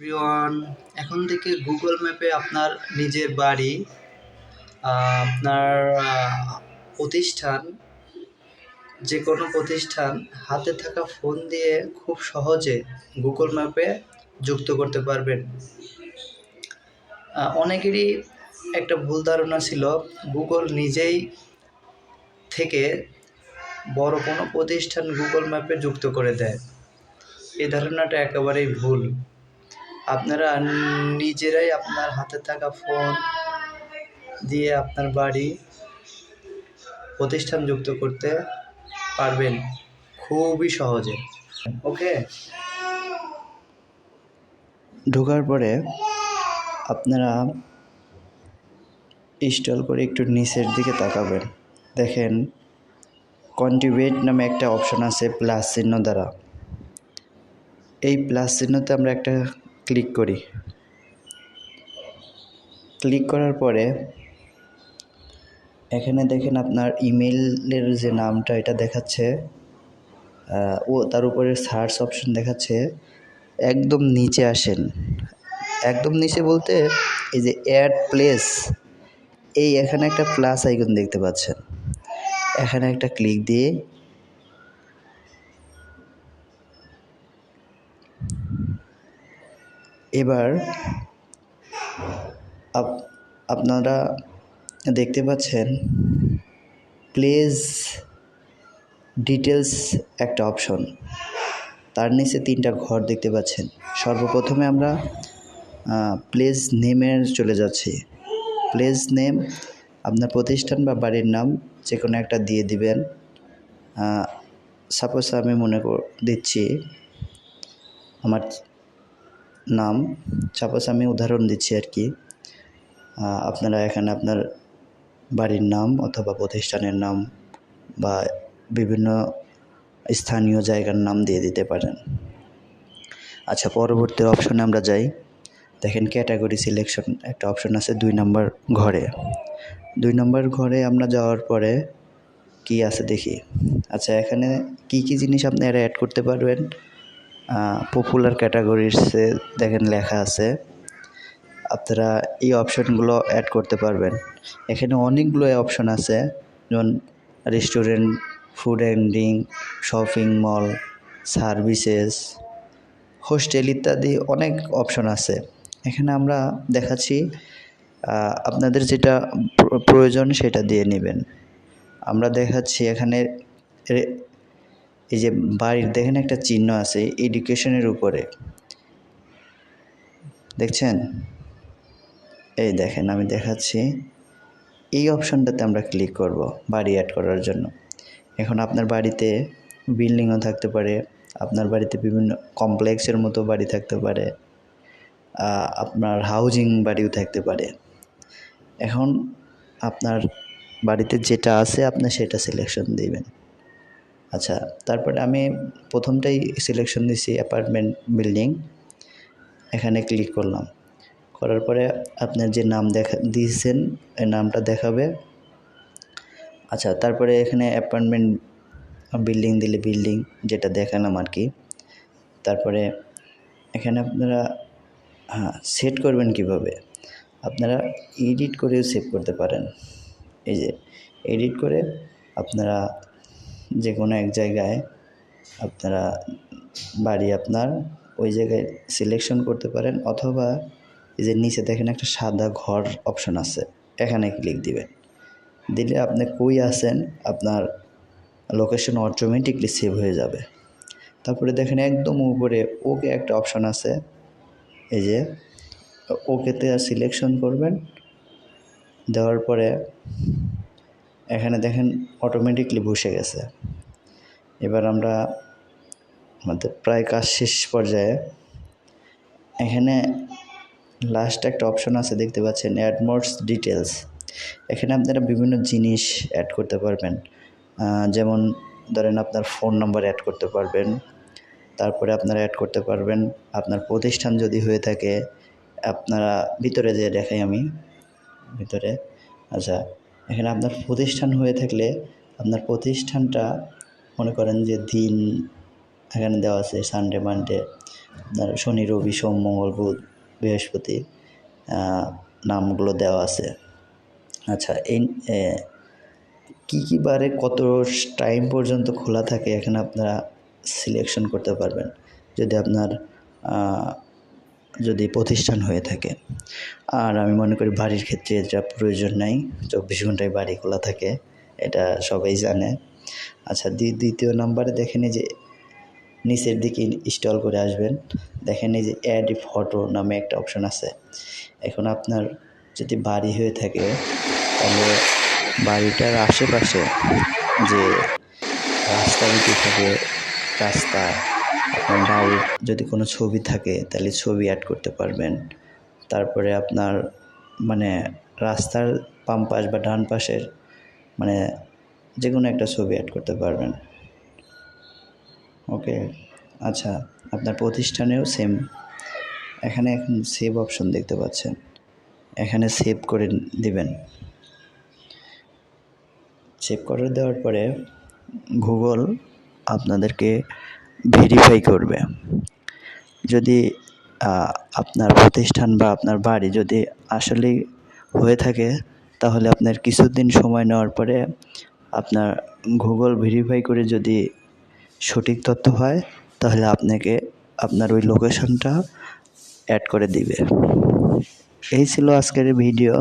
Everyone এখন থেকে Google ম্যাপে আপনার নিজের বাড়ি আপনার প্রতিষ্ঠান যে কোনো প্রতিষ্ঠান, হাতে থাকা ফোন দিয়ে খুব সহজে গুগল ম্যাপে যুক্ত করতে পারবেন। অনেকেরই একটা ভুল ধারণা ছিল গুগল নিজেই থেকে বড় কোনো প্রতিষ্ঠান গুগল ম্যাপে যুক্ত করে দেয়। এই ধারণাটা একেবারেই ভুল। আপনারা নিজেরাই আপনার হাতে থাকা ফোন দিয়ে আপনার বাড়ি প্রতিষ্ঠান যুক্ত করতে পারবেন খুবই সহজে। ওকে? ঢোকার পরে আপনারা ইনস্টল করে একটু নিচের দিকে তাকাবেন। দেখেন কন্টিভেট নামে একটা অপশন আছে প্লাস চিহ্ন দ্বারা। এই প্লাস চিহ্নতে আমরা একটা ক্লিক করি। ক্লিক করার পরে এখানে দেখেন আপনার ইমেলের যে নামটা, এটা দেখাচ্ছে ও তার উপরে সার্চ অপশন দেখাচ্ছে, একদম নিচে আসেন। একদম নিচে বলতে এই যে অ্যাড প্লেস, এই এখানে একটা প্লাস আইকন দেখতে পাচ্ছেন। এখানে একটা ক্লিক দিয়ে এবার আপ- আপনারা দেখতে পাচ্ছেন প্লেস ডিটেলস একটা অপশন তার নিচে তিনটা ঘর দেখতে পাচ্ছেন। সর্বপ্রথমে আমরা প্লেস নেমের চলে যাচ্ছি। প্লেস নেম আপনার প্রতিষ্ঠান বা বাড়ির নাম যে কোনো একটা দিয়ে দিবেন। সাপোজ আমি মনে কর, দিচ্ছি, আমার নাম। সাপোজ আমি উদাহরণ দিচ্ছি আর কি। আপনারা এখানে আপনার বাড়ির নাম অথবা প্রতিষ্ঠানের নাম বা বিভিন্ন স্থানীয় জায়গার নাম দিয়ে দিতে পারেন। আচ্ছা পরবর্তী অপশনে আমরা যাই। দেখেন ক্যাটাগরি সিলেকশন একটা অপশন আছে দুই নম্বর ঘরে। দুই নম্বর ঘরে আমরা যাওয়ার পরে কি আছে দেখি। আচ্ছা এখানে কি কি জিনিস আপনি আপনারা অ্যাড করতে পারবেন? পপুলার ক্যাটাগরিসে দেখেন লেখা আছে। আপনারা এই অপশনগুলো অ্যাড করতে পারবেন। এখানে অনেকগুলো অপশন আছে, যেমন restaurant food drink shopping mall services hostel ইত্যাদি অনেক অপশন আছে। এখানে আমরা দেখাচ্ছি আপনাদের যেটা প্রয়োজন সেটা দিয়ে নেবেন। আমরা দেখাচ্ছি এখানে এই যে বাড়ির দেখেন একটা চিহ্ন আছে এডুকেশনের উপরে। দেখছেন? এই দেখেন, আমি দেখাচ্ছি। এই অপশনটাতে আমরা ক্লিক করব, বাড়ি অ্যাড করার জন্য। এখন আপনার বাড়িতে বিল্ডিংও থাকতে পারে, আপনার বাড়িতে বিভিন্ন কমপ্লেক্সের মতো বাড়ি থাকতে পারে আপনার হাউজিং বাড়িও থাকতে পারে। এখন আপনার বাড়িতে যেটা আছে, আপনি সেটা সিলেকশন দিবেন। আচ্ছা তারপরে আমি প্রথমটাই সিলেকশন দিছি অ্যাপার্টমেন্ট বিল্ডিং এখানে ক্লিক করলাম। করার পরে আপনার যে নাম দেখা, দিয়েছেন এই নামটা দেখাবে। আচ্ছা তারপরে এখানে অ্যাপার্টমেন্ট বিল্ডিং দিলে বিল্ডিং যেটা দেখালাম আর কি। তারপরে এখানে আপনারা হ্যাঁ সেট করবেন কীভাবে? আপনারা এডিট করেও সেভ করতে পারেন। এই যে এডিট করে আপনারা যে কোনো এক জায়গায় আপনারা বাড়ি আপনার ওই জায়গায় সিলেকশন করতে পারেন অথবা এই যে নিচে দেখেন একটা সাদা ঘর অপশন আছে, এখানে ক্লিক দিবেন। দিলে আপনি কই আছেন, আপনার লোকেশন অটোমেটিকলি সেভ হয়ে যাবে। তারপরে দেখেন একদম উপরে ওকে একটা অপশন আছে, এই যে ওকেতে সিলেকশন করবেন। দেওয়ার পরে এখানে দেখেন অটোমেটিকলি বসে গেছে। এবার আমরা আমাদের প্রায় কাজ শেষ পর্যায়ে এখানে লাস্ট একটা অপশন আছে, দেখতে পাচ্ছেন অ্যাড মোডস ডিটেলস এখানে আপনারা বিভিন্ন জিনিস অ্যাড করতে পারবেন। যেমন ধরেন আপনার ফোন নাম্বার অ্যাড করতে পারবেন, তারপরে আপনারা অ্যাড করতে পারবেন, আপনার প্রতিষ্ঠান যদি হয়ে থাকে, আপনারা ভিতরে যে দেখাই আমি, ভিতরে আচ্ছা এখানে আপনার প্রতিষ্ঠান হয়ে থাকলে আপনার প্রতিষ্ঠানটা মনে করেন যে দিন এখানে দেওয়া আছে সানডে মানডে আপনার শনি, রবি, সোম, মঙ্গল, বুধ, বৃহস্পতি নামগুলো দেওয়া আছে। আচ্ছা এই কী কী বারে কত টাইম পর্যন্ত খোলা থাকে এখানে আপনারা সিলেকশন করতে পারবেন? যদি আপনার যদি প্রতিষ্ঠান হয়ে থাকে। আর আমি মনে করি বাড়ির ক্ষেত্রে এটা প্রয়োজন নাই। চব্বিশ ঘন্টায় বাড়ি খোলা থাকে, এটা সবাই জানে। আচ্ছা দ্বিতীয় নাম্বারে দেখেন যে নিচের দিকে ইনস্টল করে আসবেন। দেখেন এই যে অ্যাড ফটো নামে একটা অপশন আছে। এখন আপনার যদি বাড়ি হয়ে থাকে, তাহলে বাড়িটার আশেপাশে যে রাস্তা যদি থাকে, রাস্তা বাড়ির যদি কোনো ছবি থাকে, তাহলে ছবি অ্যাড করতে পারবেন। তারপরে আপনার মানে রাস্তার বাম পাশ বা ডান পাশের মানে যে কোনো একটা ছবি অ্যাড করতে পারবেন। ওকে আচ্ছা আপনার প্রতিষ্ঠানেও সেম এখানে এখন সেভ অপশন দেখতে পাচ্ছেন। এখানে সেভ করে দিবেন। সেভ করে দেওয়ার পরে গুগল আপনাদেরকে ভেরিফাই করবে। যদি আপনার প্রতিষ্ঠান বা আপনার বাড়ি যদি আসলেই হয়ে থাকে, তাহলে আপনার কিছুদিন সময় নেওয়ার পরে আপনার গুগল ভেরিফাই করে যদি সঠিক তথ্য হয়, তাহলে আপনাকে আপনার ওই লোকেশনটা অ্যাড করে দিবে। এই ছিল আজকের ভিডিও